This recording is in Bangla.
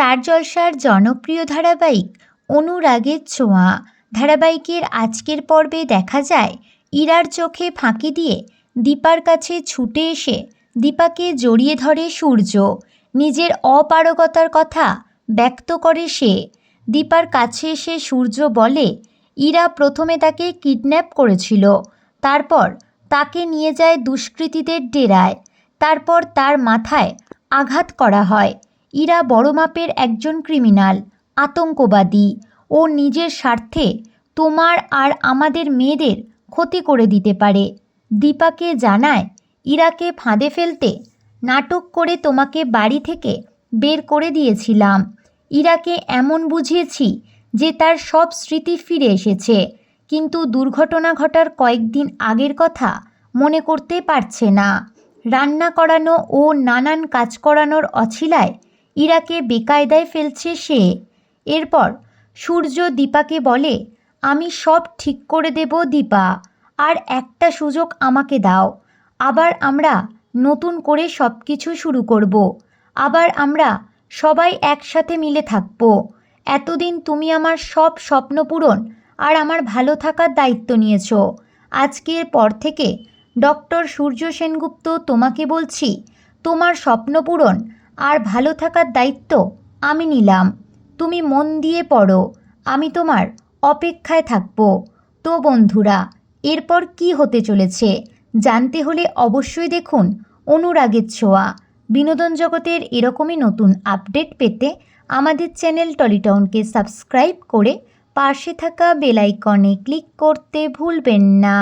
স্টার জলসার জনপ্রিয় ধারাবাহিক অনুরাগের ছোঁয়া। ধারাবাহিকের আজকের পর্বে দেখা যায়, ইরার চোখে ফাঁকি দিয়ে দীপার কাছে ছুটে এসে দীপাকে জড়িয়ে ধরে সূর্য। নিজের অপারগতার কথা ব্যক্ত করে সে। দীপার কাছে এসে সূর্য বলে, ইরা প্রথমে তাকে কিডন্যাপ করেছিল, তারপর তাকে নিয়ে যায় দুষ্কৃতীদের ডেরায়, তারপর তার মাথায় আঘাত করা হয়। ইরা বড় মাপের একজন ক্রিমিনাল, আতঙ্কবাদী। ও নিজের স্বার্থে তোমার আর আমাদের মেয়েদের ক্ষতি করে দিতে পারে। দীপাকে জানায়, ইরাকে ফাঁদে ফেলতে নাটক করে তোমাকে বাড়ি থেকে বের করে দিয়েছিলাম। ইরাকে এমন বুঝিয়েছি যে তার সব স্মৃতি ফিরে এসেছে, কিন্তু দুর্ঘটনা ঘটার কয়েকদিন আগের কথা মনে করতে পারছে না। রান্না করানো ও নানান কাজ করানোর অছিলায় ইরাকে বেকায়দায় ফেলছে সে। এরপর সূর্য দীপাকে বলে, আমি সব ঠিক করে দেব দীপা, আর একটা সুযোগ আমাকে দাও। আবার আমরা নতুন করে সব কিছু শুরু করব। আবার আমরা সবাই একসাথে মিলে থাকব। এতদিন তুমি আমার সব স্বপ্ন পূরণ আর আমার ভালো থাকার দায়িত্ব নিয়েছ। আজকের পর থেকে ডক্টর সূর্য সেনগুপ্ত তোমাকে বলছি, তোমার স্বপ্ন পূরণ আর ভালো থাকার দায়িত্ব আমি নিলাম। তুমি মন দিয়ে পড়ো। আমি তোমার অপেক্ষায় থাকব। তো বন্ধুরা, এরপর কি হতে চলেছে? জানতে হলে অবশ্যই দেখুন অনুরাগের ছোঁয়া। বিনোদন জগতের এরকমই নতুন আপডেট পেতে আমাদের চ্যানেল টলিটাউনকে সাবস্ক্রাইব করে পাশে থাকা বেলাইকনে ক্লিক করতে ভুলবেন না।